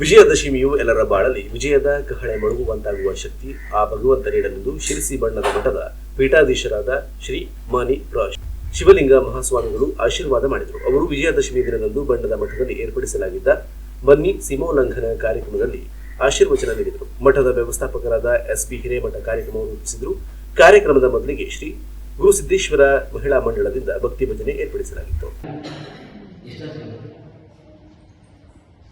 ವಿಜಯದಶಮಿಯು ಎಲ್ಲರ ಬಾಳಲ್ಲಿ ವಿಜಯದ ಕಹಳೆ ಮೊಳಗುವಂತಾಗುವ ಶಕ್ತಿ ಆ ಭಗವಂತ ನೀಡಲೆಂದು ಶಿರಸಿ ಬಣ್ಣದ ಮಠದ ಪೀಠಾಧೀಶರಾದ ಶ್ರೀ ಮಾನಿ ರಾಜ್ ಶಿವಲಿಂಗ ಮಹಾಸ್ವಾಮಿಗಳು ಆಶೀರ್ವಾದ ಮಾಡಿದರು. ಅವರು ವಿಜಯದಶಮಿ ದಿನದಂದು ಬಣ್ಣದ ಮಠದಲ್ಲಿ ಏರ್ಪಡಿಸಲಾಗಿದ್ದ ಬನ್ನಿ ಸೀಮೋಲ್ಲಂಘನ ಕಾರ್ಯಕ್ರಮದಲ್ಲಿ ಆಶೀರ್ವಚನ ನೀಡಿದರು. ಮಠದ ವ್ಯವಸ್ಥಾಪಕರಾದ ಎಸ್ ಪಿ ಹಿರೇಮಠ ಕಾರ್ಯಕ್ರಮವನ್ನು ರೂಪಿಸಿದರು. ಕಾರ್ಯಕ್ರಮದ ಮೊದಲಿಗೆ ಶ್ರೀ ಗುರುಸಿದ್ದೇಶ್ವರ ಮಹಿಳಾ ಮಂಡಳದಿಂದ ಭಕ್ತಿ ಭಜನೆ ಏರ್ಪಡಿಸಲಾಗಿತ್ತು.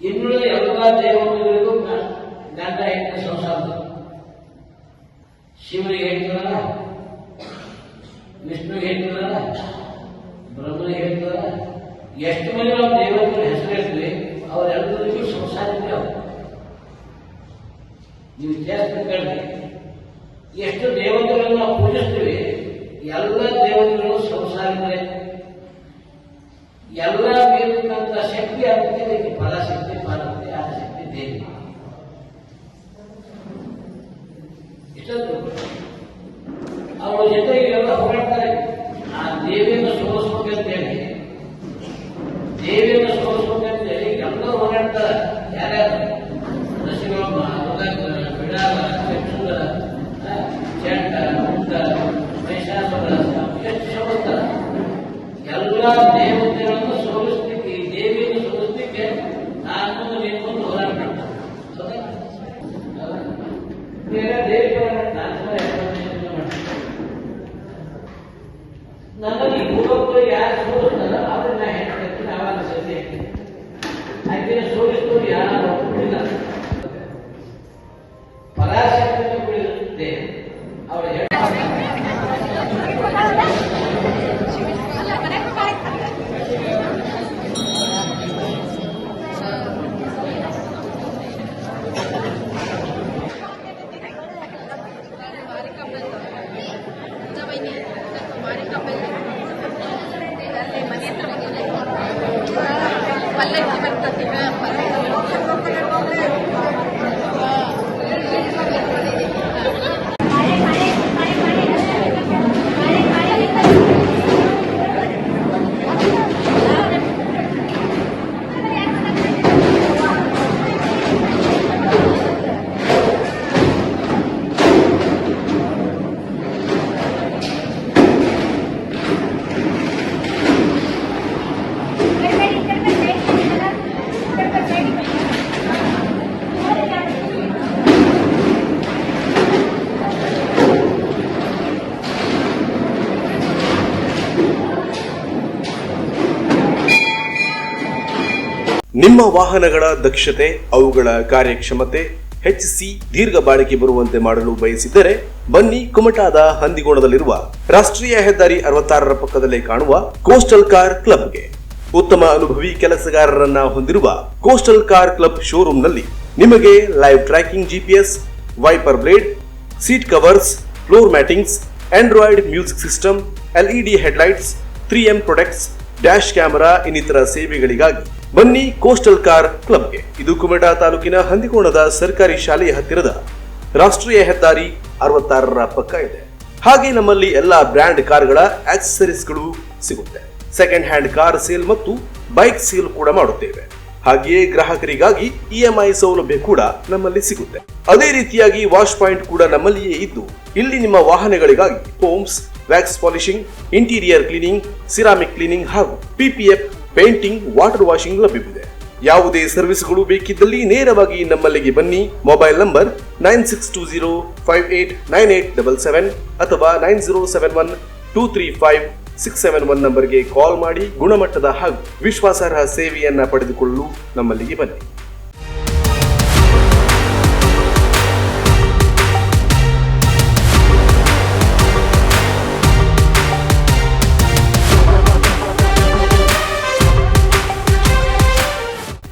ಇನ್ನುಳಿದ ಎಲ್ಲ ದೇವತೆಗಳಿಗೂ ಗಂಡ ಹೆಂಡತಿ ಸಂಸಾರ ಶಿವನಿಗೆ ಹೇಳ್ತಾರ ವಿಷ್ಣುವಿಗೆ ಹೇಳ್ತಾರ ಬ್ರಹ್ಮನಿಗೆ ಹೇಳ್ತಾರ ಎಷ್ಟು ಮಂದಿ ನಾವು ದೇವತೆಗಳ ಹೆಸರು ಹೇಳ್ತೀವಿ, ಅವರೆಲ್ಲರಿಗೂ ಸಂಸಾರ ಇದೆ ಅವ್ರು. ನೀವು ಇತಿಹಾಸ ಕೇಳಿ ಎಷ್ಟು ದೇವತೆಗಳನ್ನು ನಾವು ಪೂಜಿಸ್ತೀವಿ, ಎಲ್ಲ ದೇವತೆಗಳು ಸಂಸಾರಿಗಳೇ ಎಲ್ಲ ಬೇಕಿದ್ದಂತ ಶಕ್ತಿ ಅದಕ್ಕೆ ಫಲಶಕ್ತಿ ಪರಾಶಕ್ತಿ ಆ ಶಕ್ತಿ ದೇವಿ ಇಷ್ಟೊಂದು ಅವರ ಜೊತೆಗೆ ಎಲ್ಲ ಹೋರಾಡ್ತಾರೆ ಆ ದೇವಿಯನ್ನು ಹೇಳಿ ದೇವಿಯನ್ನು ಹೇಳಿ ಎಲ್ಲರೂ ಹೋರಾಡ್ತಾರೆ ಯಾರ್ಯಾರು ನರಸಿಂಹಮ್ಮ ರುದ್ರಾಂಗರ ಬಿಡಾಲ ಚಕ್ಷುರ ಚಂಡ ಮುಂಡ ಮಹಿಷಾಸುರ ಎಲ್ಲ ನಮ್ಮಲ್ಲಿ ಯುವಕರು ಯಾರು? பல்லக்கி வர்த்தக ನಿಮ್ಮ ವಾಹನಗಳ ದಕ್ಷತೆ, ಅವುಗಳ ಕಾರ್ಯಕ್ಷಮತೆ ಹೆಚ್ಚಿಸಿ ದೀರ್ಘ ಬಾಳಿಕೆ ಬರುವಂತೆ ಮಾಡಲು ಬಯಸಿದ್ದರೆ ಬನ್ನಿ ಕುಮಟಾದ ಹಂದಿಗೋಣದಲ್ಲಿರುವ ರಾಷ್ಟ್ರೀಯ ಹೆದ್ದಾರಿ ಅರವತ್ತಾರರ ಪಕ್ಕದಲ್ಲೇ ಕಾಣುವ ಕೋಸ್ಟಲ್ ಕಾರ್ ಕ್ಲಬ್ಗೆ ಉತ್ತಮ ಅನುಭವಿ ಕೆಲಸಗಾರರನ್ನ ಹೊಂದಿರುವ ಕೋಸ್ಟಲ್ ಕಾರ್ ಕ್ಲಬ್ ಶೋರೂಮ್ನಲ್ಲಿ ನಿಮಗೆ live tracking GPS wiper blade seat covers floor mattings Android music system LED headlights three M products dash camera ಇನ್ನಿತರ ಸೇವೆಗಳಿಗಾಗಿ ಬನ್ನಿ ಕೋಸ್ಟಲ್ ಕಾರ್ ಕ್ಲಬ್ಗೆ. ಇದು ಕುಮಟಾ ತಾಲೂಕಿನ ಹಂದಿಕೋಣದ ಸರ್ಕಾರಿ ಶಾಲೆಯ ಹತ್ತಿರದ ರಾಷ್ಟ್ರೀಯ ಹೆದ್ದಾರಿ ಅರವತ್ತಾರರ ಪಕ್ಕ ಇದೆ. ಹಾಗೆ ನಮ್ಮಲ್ಲಿ ಎಲ್ಲಾ ಬ್ರ್ಯಾಂಡ್ ಕಾರ್ಗಳ ಆಕ್ಸೆಸರೀಸ್ಗಳು ಸಿಗುತ್ತೆ. ಸೆಕೆಂಡ್ ಹ್ಯಾಂಡ್ ಕಾರ್ ಸೇಲ್ ಮತ್ತು ಬೈಕ್ ಸೇಲ್ ಕೂಡ ಮಾಡುತ್ತೇವೆ. ಹಾಗೆಯೇ ಗ್ರಾಹಕರಿಗಾಗಿ ಇಎಂಐ ಸೌಲಭ್ಯ ಕೂಡ ನಮ್ಮಲ್ಲಿ ಸಿಗುತ್ತೆ. ಅದೇ ರೀತಿಯಾಗಿ ವಾಶ್ ಪಾಯಿಂಟ್ ಕೂಡ ನಮ್ಮಲ್ಲಿಯೇ ಇದ್ದು, ಇಲ್ಲಿ ನಿಮ್ಮ ವಾಹನಗಳಿಗಾಗಿ homes wax polishing interior cleaning, ceramic cleaning ಹಾಗೂ ಪಿಪಿಎಫ್ ಪೇಂಟಿಂಗ್, ವಾಟರ್ ವಾಷಿಂಗ್ ಲಭ್ಯವಿದೆ. ಯಾವುದೇ ಸರ್ವಿಸ್ಗಳು ಬೇಕಿದ್ದಲ್ಲಿ ನೇರವಾಗಿ ನಮ್ಮಲ್ಲಿಗೆ ಬನ್ನಿ. Mobile number nine six two zero five eight nine eight double seven ಅಥವಾ nine zero seven one two three five six seven one ನಂಬರ್ಗೆ ಕಾಲ್ ಮಾಡಿ ಗುಣಮಟ್ಟದ ಹಾಗೂ ವಿಶ್ವಾಸಾರ್ಹ ಸೇವೆಯನ್ನ ಪಡೆದುಕೊಳ್ಳಲು ನಮ್ಮಲ್ಲಿಗೆ ಬನ್ನಿ.